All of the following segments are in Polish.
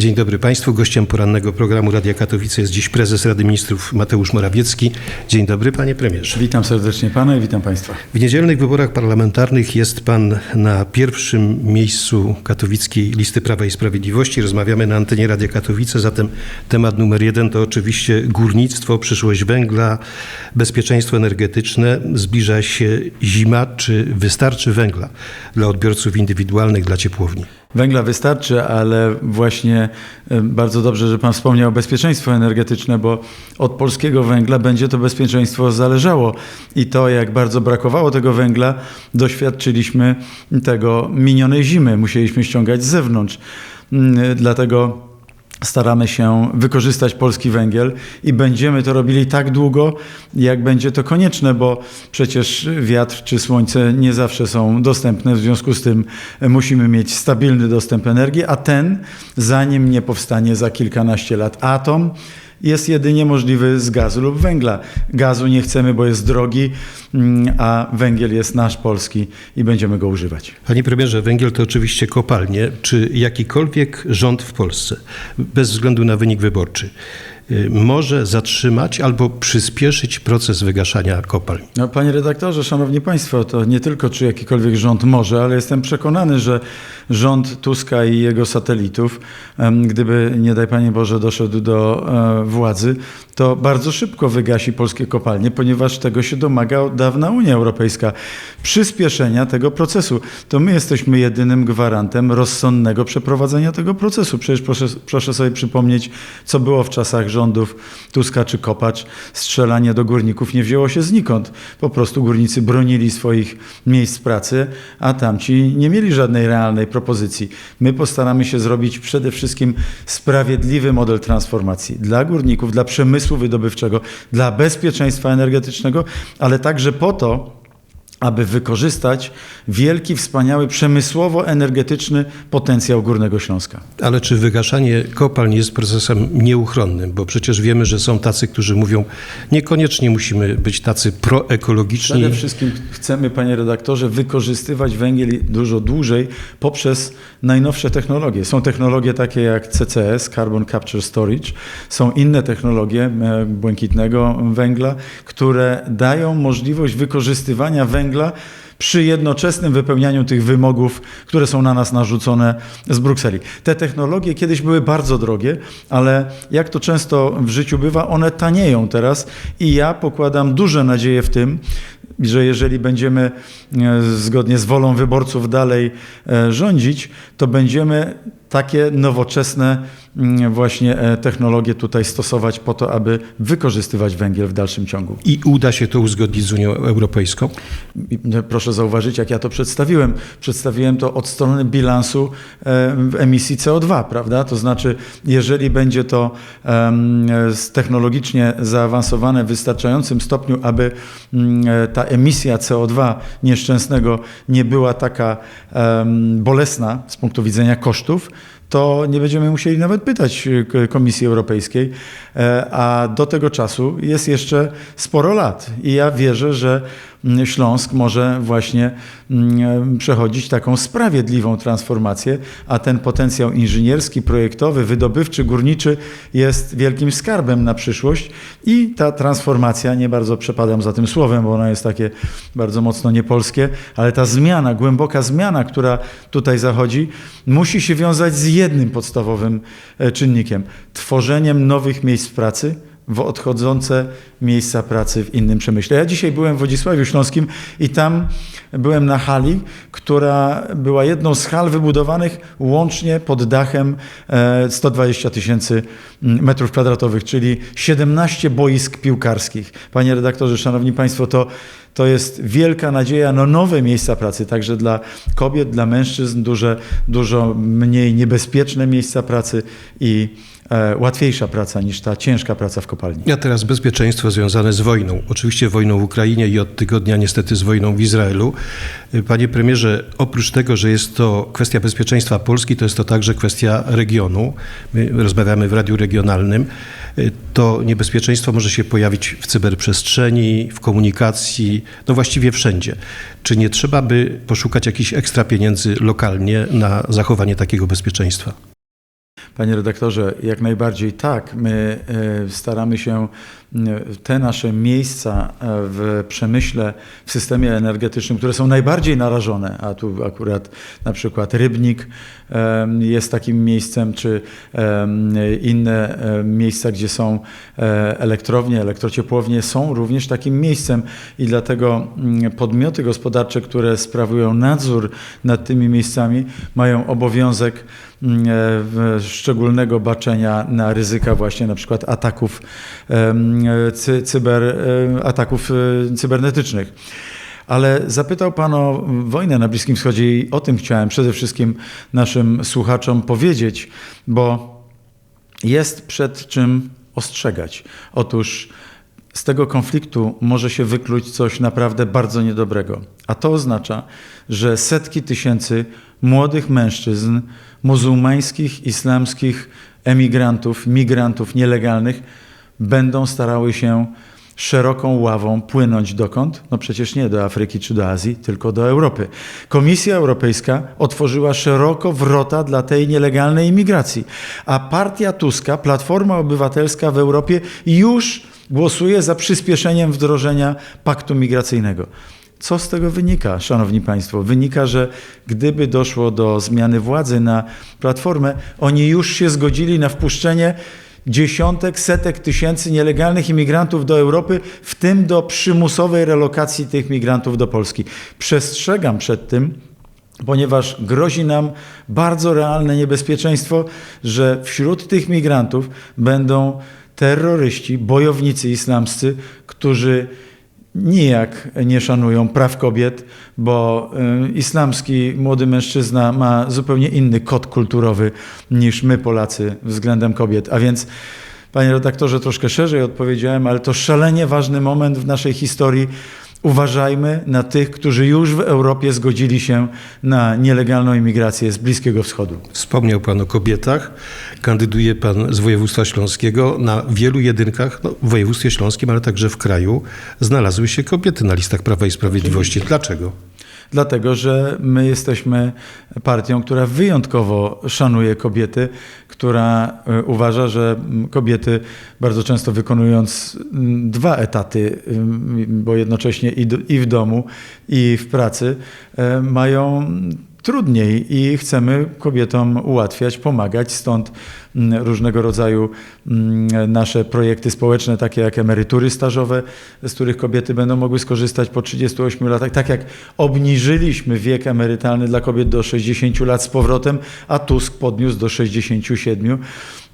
Dzień dobry Państwu. Gościem porannego programu Radia Katowice jest dziś prezes Rady Ministrów Mateusz Morawiecki. Dzień dobry Panie Premierze. Witam serdecznie Pana i witam Państwa. W niedzielnych wyborach parlamentarnych jest Pan na pierwszym miejscu katowickiej listy Prawa i Sprawiedliwości. Rozmawiamy na antenie Radia Katowice, zatem temat numer jeden to oczywiście górnictwo, przyszłość węgla, bezpieczeństwo energetyczne. Zbliża się zima. Czy wystarczy węgla dla odbiorców indywidualnych, dla ciepłowni? Węgla wystarczy, ale właśnie bardzo dobrze, że Pan wspomniał o bezpieczeństwo energetyczne, bo od polskiego węgla będzie to bezpieczeństwo zależało. I to, jak bardzo brakowało tego węgla, doświadczyliśmy tego minionej zimy. Musieliśmy ściągać z zewnątrz. Mm, Dlatego staramy się wykorzystać polski węgiel i będziemy to robili tak długo, jak będzie to konieczne, bo przecież wiatr czy słońce nie zawsze są dostępne, w związku z tym musimy mieć stabilny dostęp energii, a ten, zanim nie powstanie za kilkanaście lat atom, jest jedynie możliwy z gazu lub węgla. Gazu nie chcemy, bo jest drogi, mm, a węgiel jest nasz polski i będziemy go używać. Panie premierze, węgiel to oczywiście kopalnie. Czy jakikolwiek rząd w Polsce, bez względu na wynik wyborczy, może zatrzymać albo przyspieszyć proces wygaszania kopalń? No, panie redaktorze, szanowni państwo, to nie tylko czy jakikolwiek rząd może, ale jestem przekonany, że rząd Tuska i jego satelitów, gdyby nie daj Panie Boże doszedł do e, władzy, to bardzo szybko wygasi polskie kopalnie, ponieważ tego się domaga od dawna Unia Europejska. Przyspieszenia tego procesu. To my jesteśmy jedynym gwarantem rozsądnego przeprowadzenia tego procesu. Przecież proszę, proszę sobie przypomnieć, co było w czasach rządów Tuska czy Kopacz. Strzelanie do górników nie wzięło się znikąd. Po prostu górnicy bronili swoich miejsc pracy, a tamci nie mieli żadnej realnej propozycji. My postaramy się zrobić przede wszystkim sprawiedliwy model transformacji dla górników, dla przemysłu wydobywczego, dla bezpieczeństwa energetycznego, ale także po to, aby wykorzystać wielki, wspaniały, przemysłowo-energetyczny potencjał Górnego Śląska. Ale czy wygaszanie kopalń jest procesem nieuchronnym? Bo przecież wiemy, że są tacy, którzy mówią, niekoniecznie musimy być tacy proekologiczni. Przede wszystkim chcemy, panie redaktorze, wykorzystywać węgiel dużo dłużej poprzez najnowsze technologie. Są technologie takie jak CCS, Carbon Capture Storage, są inne technologie e, błękitnego węgla, które dają możliwość wykorzystywania węgla przy jednoczesnym wypełnianiu tych wymogów, które są na nas narzucone z Brukseli. Te technologie kiedyś były bardzo drogie, ale jak to często w życiu bywa, one tanieją teraz i ja pokładam duże nadzieje w tym, że jeżeli będziemy e, zgodnie z wolą wyborców dalej e, rządzić, to będziemy takie nowoczesne mm, właśnie e, technologie tutaj stosować po to, aby wykorzystywać węgiel w dalszym ciągu. I uda się to uzgodnić z Unią Europejską? I proszę zauważyć, jak ja to przedstawiłem. Przedstawiłem to od strony bilansu e, emisji CO2, prawda? To znaczy, jeżeli będzie to technologicznie zaawansowane w wystarczającym stopniu, aby e, ta emisja CO2 nieszczęsnego nie była taka bolesna z punktu widzenia kosztów, to nie będziemy musieli nawet pytać K- Komisji Europejskiej, E, a do tego czasu jest jeszcze sporo lat. I ja wierzę, że Śląsk może właśnie mm, przechodzić taką sprawiedliwą transformację, a ten potencjał inżynierski, projektowy, wydobywczy, górniczy jest wielkim skarbem na przyszłość i ta transformacja, nie bardzo przepadam za tym słowem, bo ona jest takie bardzo mocno niepolskie, ale ta zmiana, głęboka zmiana, która tutaj zachodzi, musi się wiązać z jednym podstawowym e, czynnikiem. Tworzeniem nowych miejsc pracy w odchodzące miejsca pracy w innym przemyśle. Ja dzisiaj byłem w Wodzisławiu Śląskim i tam byłem na hali, która była jedną z hal wybudowanych łącznie pod dachem e, 120 tysięcy mm, metrów kwadratowych, czyli 17 boisk piłkarskich. Panie redaktorze, szanowni państwo, to to jest wielka nadzieja na nowe miejsca pracy, także dla kobiet, dla mężczyzn, duże, dużo mniej niebezpieczne miejsca pracy i e, łatwiejsza praca niż ta ciężka praca w kopalni. A teraz bezpieczeństwo związane z wojną. Oczywiście wojną w Ukrainie i od tygodnia niestety z wojną w Izraelu. Panie premierze, oprócz tego, że jest to kwestia bezpieczeństwa Polski, to jest to także kwestia regionu. My rozmawiamy w radiu regionalnym. To niebezpieczeństwo może się pojawić w cyberprzestrzeni, w komunikacji, no właściwie wszędzie. Czy nie trzeba by poszukać jakichś ekstra pieniędzy lokalnie na zachowanie takiego bezpieczeństwa? Panie redaktorze, jak najbardziej tak. My e, staramy się te nasze miejsca e, w przemyśle, w systemie energetycznym, które są najbardziej narażone, a tu akurat na przykład Rybnik jest takim miejscem, czy inne miejsca, gdzie są e, elektrownie, elektrociepłownie, są również takim miejscem i dlatego podmioty gospodarcze, które sprawują nadzór nad tymi miejscami, mają obowiązek szczególnego baczenia na ryzyka właśnie na przykład ataków, cy, cyber, ataków e, cybernetycznych. Ale zapytał Pan o wojnę na Bliskim Wschodzie i o tym chciałem przede wszystkim naszym słuchaczom powiedzieć, bo jest przed czym ostrzegać. Otóż z tego konfliktu może się wykluć coś naprawdę bardzo niedobrego. A to oznacza, że setki tysięcy młodych mężczyzn, muzułmańskich, islamskich emigrantów, migrantów nielegalnych będą starały się szeroką ławą płynąć dokąd? No przecież nie do Afryki czy do Azji, tylko do Europy. Komisja Europejska otworzyła szeroko wrota dla tej nielegalnej imigracji, a partia Tuska, Platforma Obywatelska w Europie już głosuje za przyspieszeniem wdrożenia paktu migracyjnego. Co z tego wynika, szanowni państwo? Wynika, że gdyby doszło do zmiany władzy na platformę, oni już się zgodzili na wpuszczenie dziesiątek, setek tysięcy nielegalnych imigrantów do Europy, w tym do przymusowej relokacji tych migrantów do Polski. Przestrzegam przed tym, ponieważ grozi nam bardzo realne niebezpieczeństwo, że wśród tych migrantów będą terroryści, bojownicy islamscy, którzy nijak nie szanują praw kobiet, bo y, islamski młody mężczyzna ma zupełnie inny kod kulturowy niż my Polacy względem kobiet. A więc, panie redaktorze, troszkę szerzej odpowiedziałem, ale to szalenie ważny moment w naszej historii. Uważajmy na tych, którzy już w Europie zgodzili się na nielegalną imigrację z Bliskiego Wschodu. Wspomniał Pan o kobietach. Kandyduje Pan z województwa śląskiego. Na wielu jedynkach, no, w województwie śląskim, ale także w kraju, znalazły się kobiety na listach Prawa i Sprawiedliwości. Dlaczego? Dlatego, że my jesteśmy partią, która wyjątkowo szanuje kobiety, która y, uważa, że mm, kobiety bardzo często wykonując mm, dwa etaty, ym, bo jednocześnie i w domu, i w pracy, e, mają trudniej i chcemy kobietom ułatwiać, pomagać. Stąd mm, różnego rodzaju mm, nasze projekty społeczne, takie jak emerytury stażowe, z których kobiety będą mogły skorzystać po 38 latach. Tak jak obniżyliśmy wiek emerytalny dla kobiet do 60 lat z powrotem, a Tusk podniósł do 67.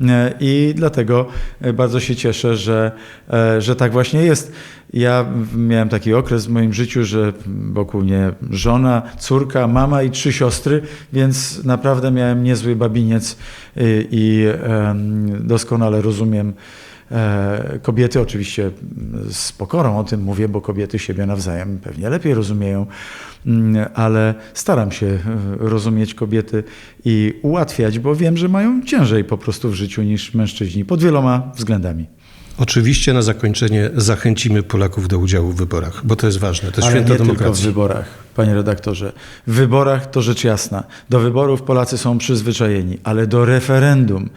E, I dlatego e, bardzo się cieszę, że, e, że tak właśnie jest. Ja miałem taki okres w moim życiu, że wokół mnie żona, córka, mama i trzy siostry, więc naprawdę miałem niezły babiniec i, i em, doskonale rozumiem e, kobiety. Oczywiście z pokorą o tym mówię, bo kobiety siebie nawzajem pewnie lepiej rozumieją, Mm, ale staram się e, rozumieć kobiety i ułatwiać, bo wiem, że mają ciężej po prostu w życiu niż mężczyźni pod wieloma względami. Oczywiście na zakończenie zachęcimy Polaków do udziału w wyborach, bo to jest ważne. To jest Ale święto nie tylko w demokracji. wyborach, panie redaktorze. W wyborach to rzecz jasna. Do wyborów Polacy są przyzwyczajeni, ale do referendum.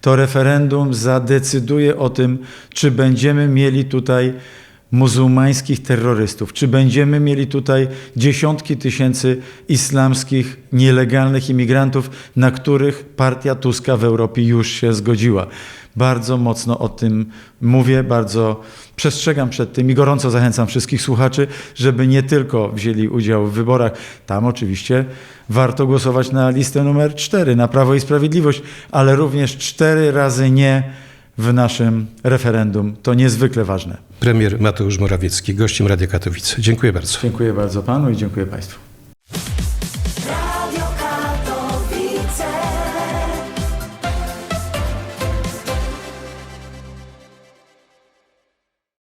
To referendum zadecyduje o tym, czy będziemy mieli tutaj muzułmańskich terrorystów, czy będziemy mieli tutaj dziesiątki tysięcy islamskich, nielegalnych imigrantów, na których partia Tuska w Europie już się zgodziła. Bardzo mocno o tym mówię, bardzo przestrzegam przed tym i gorąco zachęcam wszystkich słuchaczy, żeby nie tylko wzięli udział w wyborach. Tam oczywiście warto głosować na listę numer 4, na Prawo i Sprawiedliwość, ale również cztery razy nie w naszym referendum. To niezwykle ważne. Premier Mateusz Morawiecki, gościem Radia Katowice. Dziękuję bardzo. Dziękuję bardzo panu i dziękuję państwu.